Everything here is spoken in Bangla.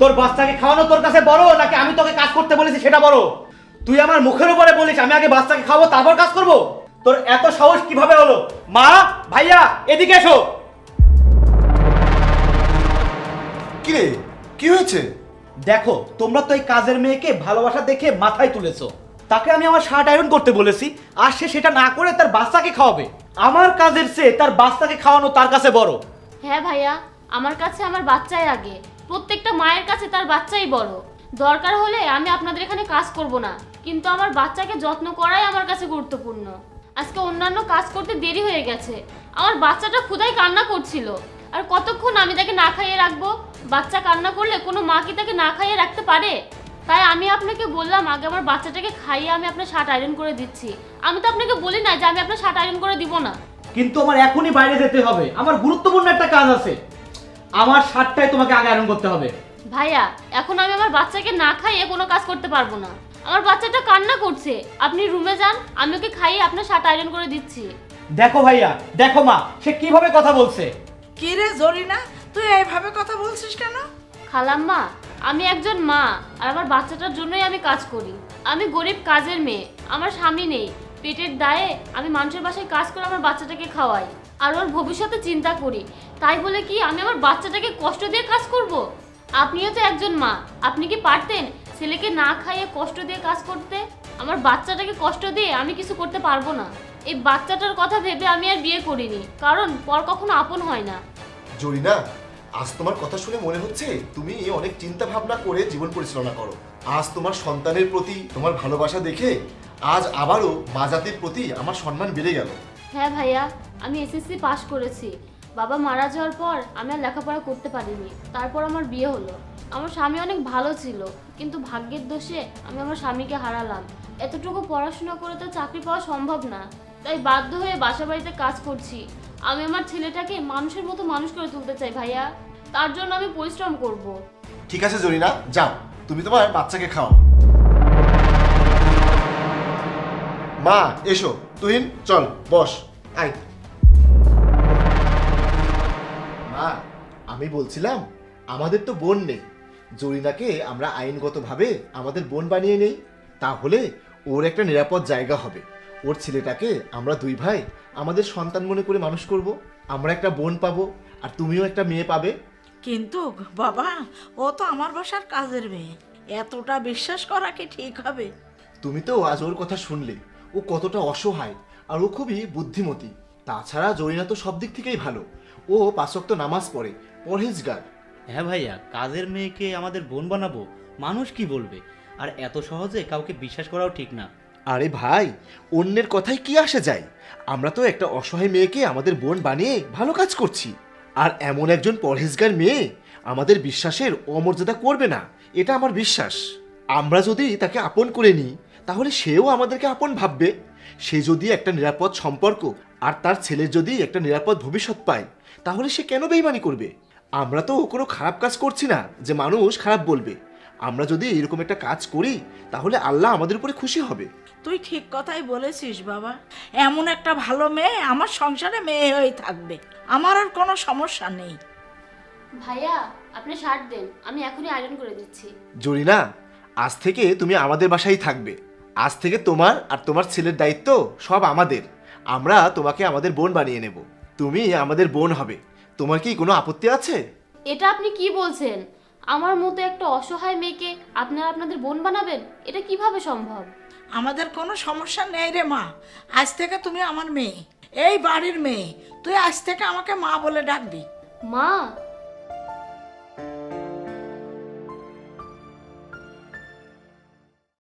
তোর বাচ্চাকে খাওয়ানো তোর কাছে বড় নাকি আমি তোকে কাজ করতে বলেছি সেটা বড়? তুই আমার মুখের উপরে বলিস আমি আগে বাচ্চাকে খাব তারপর কাজ করব? তোর এত সাহস কীভাবে হলো? মা ভাইয়া এদিকে এসো। কি রে? কি হয়েছে? দেখো তোমরা তো এই কাজের মেয়েকে ভালোবাসা দেখে মাথায় তুলেছো। তাকে আমি আমার শার্ট আয়রন করতে বলেছি আর সে সেটা না করে তার বাচ্চাকে খাওয়াবে। আমার কাজের চেয়ে তার বাচ্চাকে খাওয়ানো তার কাছে বড়। হ্যাঁ ভাইয়া আমার কাছে আমার বাচ্চাই আগে। প্রত্যেকটা মায়ের কাছে তার বাচ্চাই বড়। দরকার হলে আমি আপনাদের এখানে কাজ করব না, কিন্তু আমার বাচ্চাকে যত্ন করাই আমার কাছে গুরুত্বপূর্ণ। আজকে অন্যান্য কাজ করতে দেরি হয়ে গেছে। আমার বাচ্চাটা ক্ষুধায় কান্না করছিল। আর কতক্ষণ আমি তাকে না খাইয়ে রাখব? বাচ্চা কান্না করলে কোনো মা কি তাকে না খাইয়ে রাখতে পারে? তাই আমি আপনাকে বললাম, আগে আমার বাচ্চাটাকে খাইয়ে আমি আপনার শার্ট আয়রন করে দিচ্ছি। আমি তো আপনাকে বলি না যে আমি আপনার শার্ট আয়রন করে দিব না। কিন্তু আমার এখনই বাইরে যেতে হবে। আমার গুরুত্বপূর্ণ একটা কাজ আছে। আমার শার্টটাই তোমাকে আগে আয়রন করতে হবে। ভাইয়া এখন আমি আমার বাচ্চাকে না খাইয়ে কোনো কাজ করতে পারব না। আমার বাচ্চাটা কান্না করছে। আপনি রুমে যান আমি ওকে খাইয়ে আপনার শার্ট আয়রন করে দিচ্ছি। দেখো ভাইয়া দেখো মা সে কীভাবে কথা বলছে? কি রে জরিনা তুই এইভাবে কথা বলছিস কেন? খালাম্মা আমি একজন মা আর আমার বাচ্চাটার জন্যই আমি কাজ করি। আমি গরিব কাজের মেয়ে আমার স্বামী নেই। পেটের দায়ে আমি মানুষের বাসায় কাজ করে আমার বাচ্চাটাকে খাওয়াই। আর ওর ভবিষ্যতে চিন্তা করি তাই বলে কি আমি আমার বাচ্চাটাকে কষ্ট দিয়ে কাজ করব? আপনিও তো একজন মা। আপনি কি পারতেন ছেলেকে না খাইয়ে কষ্ট দিয়ে কাজ করতে? আমার বাচ্চাটাকে কষ্ট দিয়ে আমি কিছু করতে পারব না। এই বাচ্চাটার কথা ভেবে আমি আর বিয়ে করিনি কারণ পর কখনো আপন হয় না। জরিনা আজ তোমার কথা শুনে মনে হচ্ছে তুমি অনেক চিন্তা ভাবনা করে জীবন পরিচালনা করো। আজ তোমার সন্তানের প্রতি তোমার ভালোবাসা দেখে আজ আবারও মা জাতির প্রতি আমার সম্মান বেড়ে গেল। হ্যাঁ ভাইয়া আমি এসএসসি পাশ করেছি। বাবা মারা যাওয়ার পর আমি আর লেখাপড়া করতে পারিনি। তারপর আমার বিয়ে হলো। আমার স্বামী অনেক ভালো ছিল, কিন্তু ভাগ্যের দোষে আমি আমার স্বামীকে হারালাম। এতটুকু পড়াশোনা করে তো চাকরি পাওয়া সম্ভব না। তাই বাধ্য হয়ে বাসা বাড়িতে কাজ করছি। আমি আমার ছেলেটাকে মানুষের মতো মানুষ করে তুলতে চাই ভাইয়া। তার জন্য আমি পরিশ্রম করব। ঠিক আছে, জরিনা, যাও। তুমি তোমার বাচ্চাকে খাও মা, এসো। তুহিন, চল, বস। আয়। আমি বলছিলাম আমাদের তো বোন নেই। জরিনাকে আমরা আইনগতভাবে আমাদের বোন বানিয়ে নেই। তাহলে ওর একটা নিরাপদ জায়গা হবে। ওর ছেলেটাকে আমরা দুই ভাই আমাদের সন্তান মনে করে মানুষ করব। আমরা একটা বোন পাবো আর তুমিও একটা মেয়ে পাবে। কিন্তু বাবা ও তো আমার বাসার কাজের মেয়ে। এতটা বিশ্বাস করা কি ঠিক হবে? তুমি তো আজ ওর কথা শুনলে। ও কতটা অসহায় আর ও খুবই বুদ্ধিমতী। তাছাড়া জরিনা তো সব দিক থেকেই ভালো। ও পাঁচক্ত নামাজ পড়ে পরহেজগার। হ্যাঁ ভাইয়া কাজের মেয়েকে আমাদের বোন বানাবো মানুষ কি বলবে? আর এত সহজে কাউকে বিশ্বাস করাও ঠিক না। আরে ভাই অন্যের কথায় কি আসে যায়? আমরা তো একটা অসহায় মেয়েকে আমাদের বোন বানিয়ে ভালো কাজ করছি। আর এমন একজন পরহেজগার মেয়ে আমাদের বিশ্বাসের অমর্যাদা করবে না এটা আমার বিশ্বাস। আমরা যদি তাকে আপন করে নিই তাহলে সেও আমাদেরকে আপন ভাববে। সে যদি একটা নিরাপদ সম্পর্ক আর তার ছেলের যদি একটা নিরাপদ ভবিষ্যৎ পায় তাহলে সে কেন বেইমানি করবে? আমরা তো কোনো খারাপ কাজ করছি না যে মানুষ খারাপ বলবে। আমরা যদি এরকম একটা কাজ করি তাহলে আল্লাহ আমাদের উপরে খুশি হবে। তুই ঠিক কথাই বলেছিস বাবা। এমন একটা ভালো মেয়ে আমার সংসারে মেয়ে হয়ে থাকবে। আমার আর কোনো সমস্যা নেই। ভাইয়া আপনি শার্ট দেন। আমি এখনই আয়রন করে দিচ্ছি। জরিনা আজ থেকে তুমি আমাদের বাসায় থাকবে। আজ থেকে তোমার আর তোমার ছেলের দায়িত্ব সব আমাদের। আমরা তোমাকে আমাদের বোন বানিয়ে নেব। তুমি আমাদের বোন হবে। তোমার কি কোনো আপত্তি আছে? এটা আপনি কি বলছেন? আমার মতো একটা অসহায় মেয়েকে আপনারা আপনাদের বোন বানাবেন? এটা কীভাবে সম্ভব? আমাদের কোনো সমস্যা নেই রে মা। আজ থেকে তুমি আমার মেয়ে। এই বাড়ির মেয়ে। তুই আজ থেকে আমাকে মা বলে ডাকবি। মা